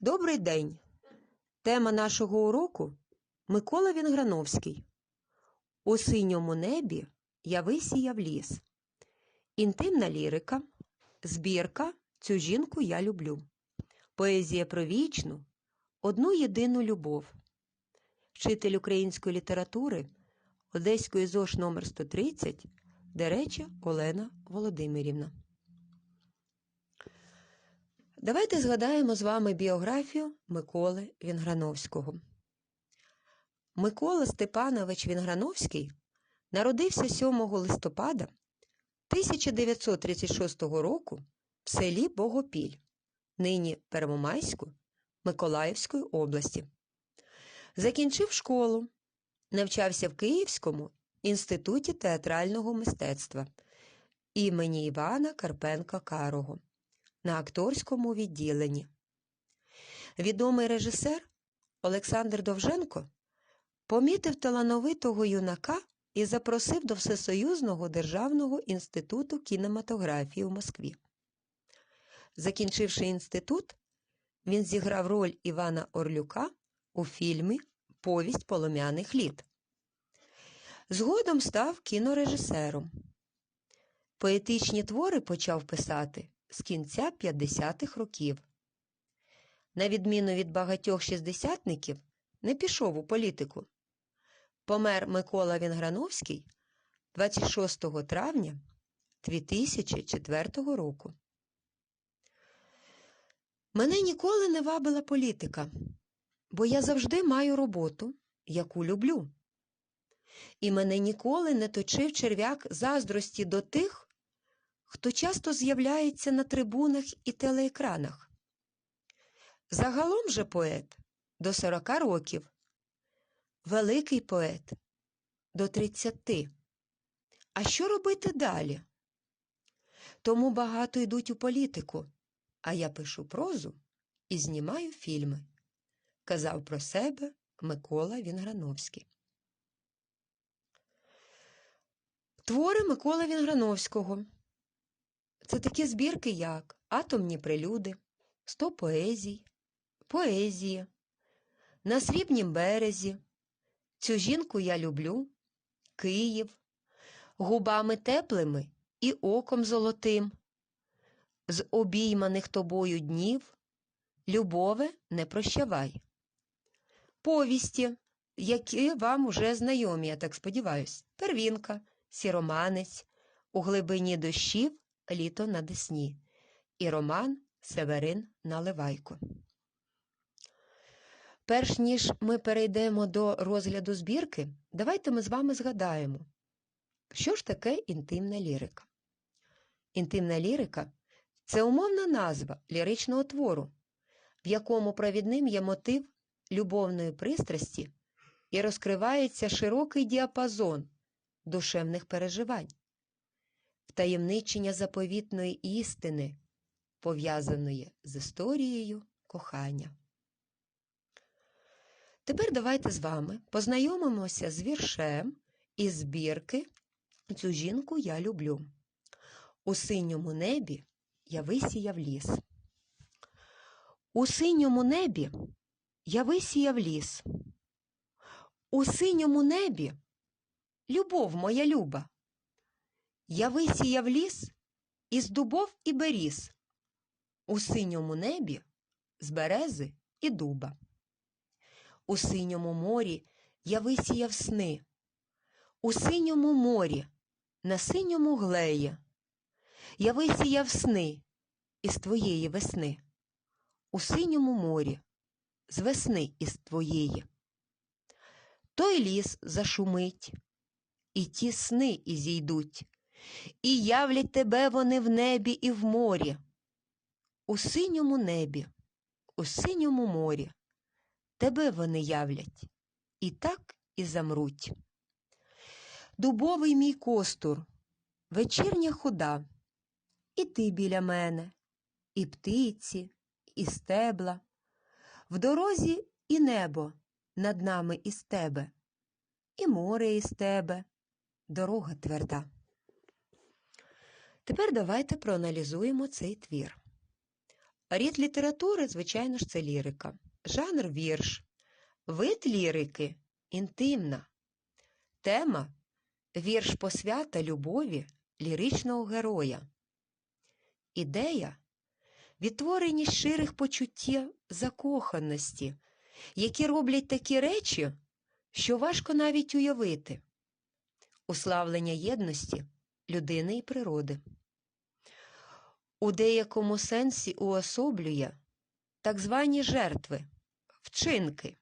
Добрий день! Тема нашого уроку Микола Вінграновський. У синьому небі я висіяв ліс. Інтимна лірика, збірка Цю жінку я люблю. Поезія про вічну, одну єдину любов. Вчитель української літератури Одеської ЗОШ номер 130 Дереча Олена Володимирівна. Давайте згадаємо з вами біографію Миколи Вінграновського. Микола Степанович Вінграновський народився 7 листопада 1936 року в селі Богопіль, нині Первомайську Миколаївської області. Закінчив школу, навчався в Київському інституті театрального мистецтва імені Івана Карпенка Карого на акторському відділенні. Відомий режисер Олександр Довженко помітив талановитого юнака і запросив до Всесоюзного державного інституту кінематографії у Москві. Закінчивши інститут, він зіграв роль Івана Орлюка у фільмі Повість полум'яних літ. Згодом став кінорежисером. Поетичні твори почав писати з кінця 50-х років. На відміну від багатьох шістдесятників, не пішов у політику. Помер Микола Вінграновський 26 травня 2004 року. Мене ніколи не вабила політика, бо я завжди маю роботу, яку люблю. І мене ніколи не точив черв'як заздрості до тих, хто часто з'являється на трибунах і телеекранах. Загалом же поет до 40 років, великий поет до 30. А що робити далі? Тому багато йдуть у політику, а я пишу прозу і знімаю фільми, казав про себе Микола Вінграновський. Твори Миколи Вінграновського. Це такі збірки, як Атомні прилюди, Сто поезій, Поезія, На срібнім березі, Цю жінку я люблю, Київ, Губами теплими і оком золотим, З обійманих тобою днів, Любове, не прощавай. Повісті, які вам уже знайомі, я так сподіваюсь, первінка, сіроманець, у глибині дощів Літо на Десні і роман Северин Наливайко. Перш ніж ми перейдемо до розгляду збірки, давайте ми з вами згадаємо, що ж таке інтимна лірика. Інтимна лірика це умовна назва ліричного твору, в якому провідним є мотив любовної пристрасті і розкривається широкий діапазон душевних переживань втаємничення заповітної істини, пов'язаної з історією кохання. Тепер давайте з вами познайомимося з віршем із збірки Цю жінку я люблю. У синьому небі я висіяв ліс. У синьому небі я висіяв ліс. У синьому небі любов моя люба. Я висіяв ліс із дубов і беріз, у синьому небі з берези і дуба. У синьому морі я висіяв сни, у синьому морі, на синьому глеї. Я висіяв сни із твоєї весни, у синьому морі, з весни із твоєї. Той ліс зашумить, і ті сни ізійдуть. І являть тебе вони в небі і в морі, у синьому небі, у синьому морі, тебе вони являть, і так і замруть. Дубовий мій костур, вечірня худа, і ти біля мене, і птиці, і стебла, в дорозі і небо над нами із тебе, і море із тебе, дорога тверда. Тепер давайте проаналізуємо цей твір. Рід літератури, звичайно ж, це лірика. Жанр вірш. Вид лірики інтимна. Тема вірш посвята любові ліричного героя. Ідея відтворення щирих почуттів закоханості, які роблять такі речі, що важко навіть уявити. Уславлення єдності людини і природи. У деякому сенсі уособлює так звані жертви, вчинки,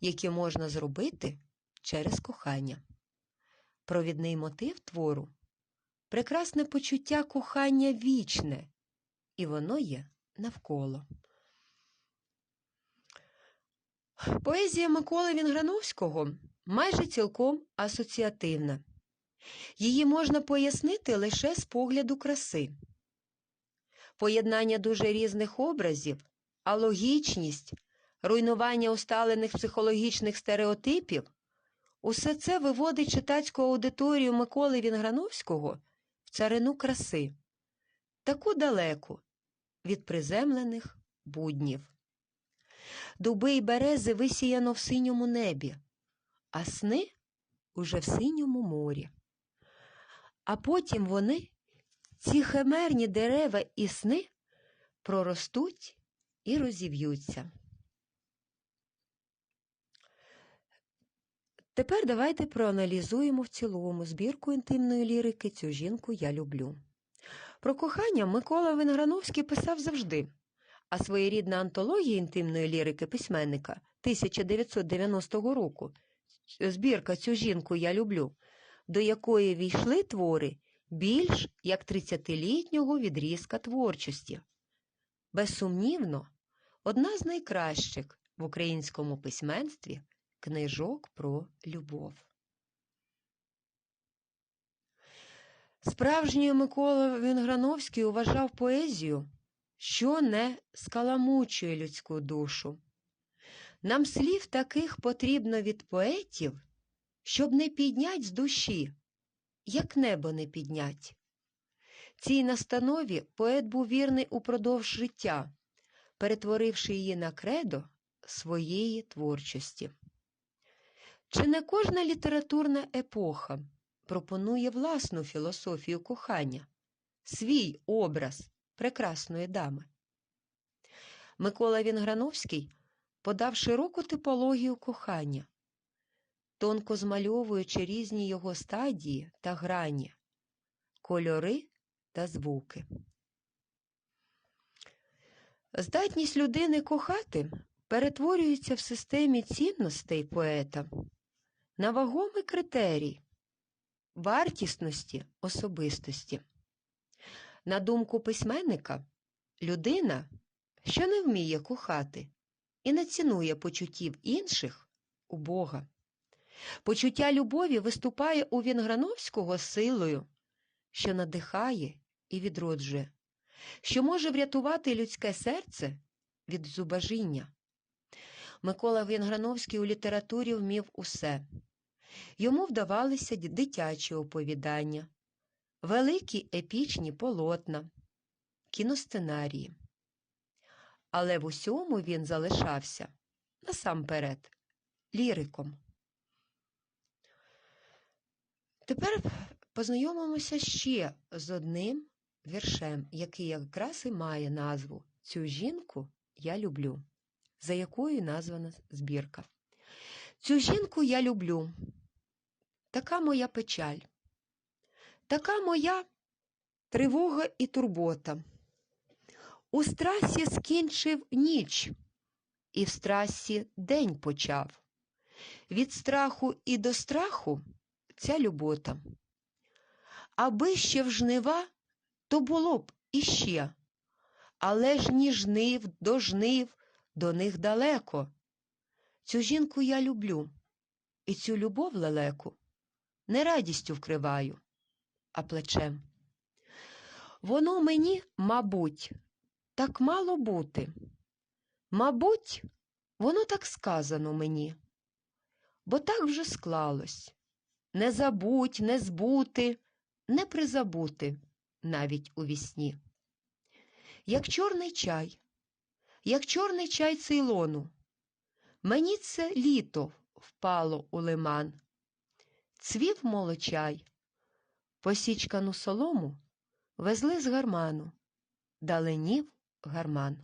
які можна зробити через кохання. Провідний мотив твору прекрасне почуття кохання вічне, і воно є навколо. Поезія Миколи Вінграновського майже цілком асоціативна. Її можна пояснити лише з погляду краси. Поєднання дуже різних образів, алогічність, руйнування усталених психологічних стереотипів усе це виводить читацьку аудиторію Миколи Вінграновського в царину краси, таку далеку від приземлених буднів. Дуби й берези висіяно в синьому небі, а сни уже в синьому морі. А потім вони, ці химерні дерева і сни, проростуть і розів'ються. Тепер давайте проаналізуємо в цілому збірку інтимної лірики Цю жінку я люблю. Про кохання Микола Венграновський писав завжди, а своєрідна антологія інтимної лірики письменника 1990 року збірка Цю жінку я люблю, до якої війшли твори більш як 30-літнього відрізка творчості. Безсумнівно, одна з найкращих в українському письменстві книжок про любов. Справжньою Микола Вінграновський вважав поезію, що не скаламучує людську душу. Нам слів таких потрібно від поетів, щоб не піднять з душі, як небо не піднять. Цій настанові поет був вірний упродовж життя, перетворивши її на кредо своєї творчості. Чи не кожна літературна епоха пропонує власну філософію кохання, свій образ прекрасної дами? Микола Вінграновський подав широку типологію кохання, тонко змальовуючи різні його стадії та грані, кольори та звуки. Здатність людини кохати перетворюється в системі цінностей поета на вагомий критерій вартісності особистості. На думку письменника, людина, що не вміє кохати і не цінує почуттів інших у Бога. Почуття любові виступає у Вінграновського силою, що надихає і відроджує, що може врятувати людське серце від зубажіння. Микола Вінграновський у літературі вмів усе. Йому вдавалися дитячі оповідання, великі епічні полотна, кіностенарії. Але в усьому він залишався насамперед ліриком. Тепер познайомимося ще з одним віршем, який якраз і має назву Цю жінку я люблю, за якою названа збірка. Цю жінку я люблю. Така моя печаль, така моя тривога і турбота. У страсі скінчив ніч, і в страсі день почав. Від страху і до страху ця любота. Аби ще в жнива, то було б іще, але ж ні жнив до жнив до них далеко. Цю жінку я люблю, і цю любов лелеку не радістю вкриваю, а плечем. Воно мені, мабуть, так мало бути. Мабуть, воно так сказано мені, бо так вже склалось не забудь, не збути, не призабути навіть у вісні. як чорний чай, як чорний чай цейлону. Мені це літо впало у лиман. Цвів молочай, посічкану солому везли з гарману, даленів гарман.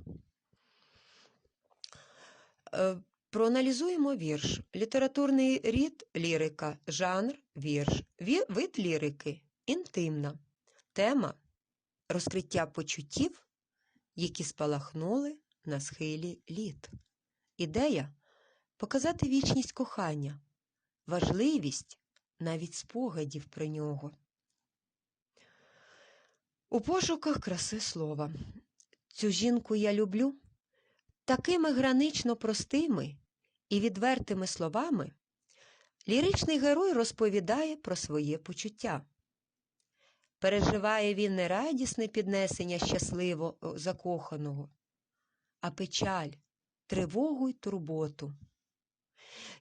Проаналізуємо вірш. Літературний рід лірика, жанр вірш, вид лірики інтимна, тема розкриття почуттів, які спалахнули на схилі літ. Ідея показати вічність кохання, важливість навіть спогадів про нього. У пошуках краси слова. Цю жінку я люблю. Такими гранично простими і відвертими словами ліричний герой розповідає про своє почуття. Переживає він не радісне піднесення щасливо закоханого, а печаль, тривогу й турботу.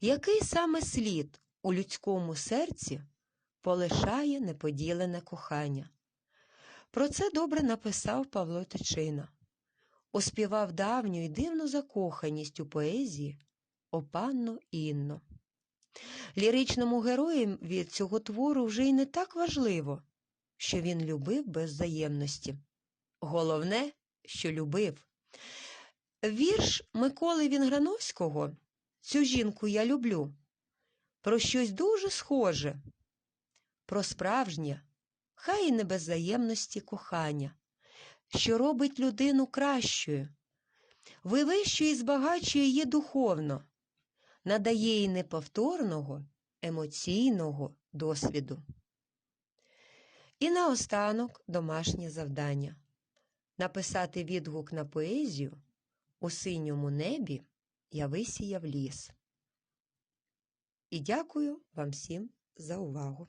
Який саме слід у людському серці полишає неподілене кохання? Про це добре написав Павло Тичина оспівав давню і дивну закоханість у поезії Опанно Інно. Ліричному герою від цього твору вже й не так важливо, що він любив без взаємності. Головне, що любив. Вірш Миколи Вінграновського Цю жінку я люблю. Про щось дуже схоже, про справжнє, хай і не без взаємності кохання що робить людину кращою, вивищує і збагачує її духовно, надає їй неповторного емоційного досвіду. І наостанок домашнє завдання написати відгук на поезію у синьому небі я висіяв ліс. І дякую вам всім за увагу.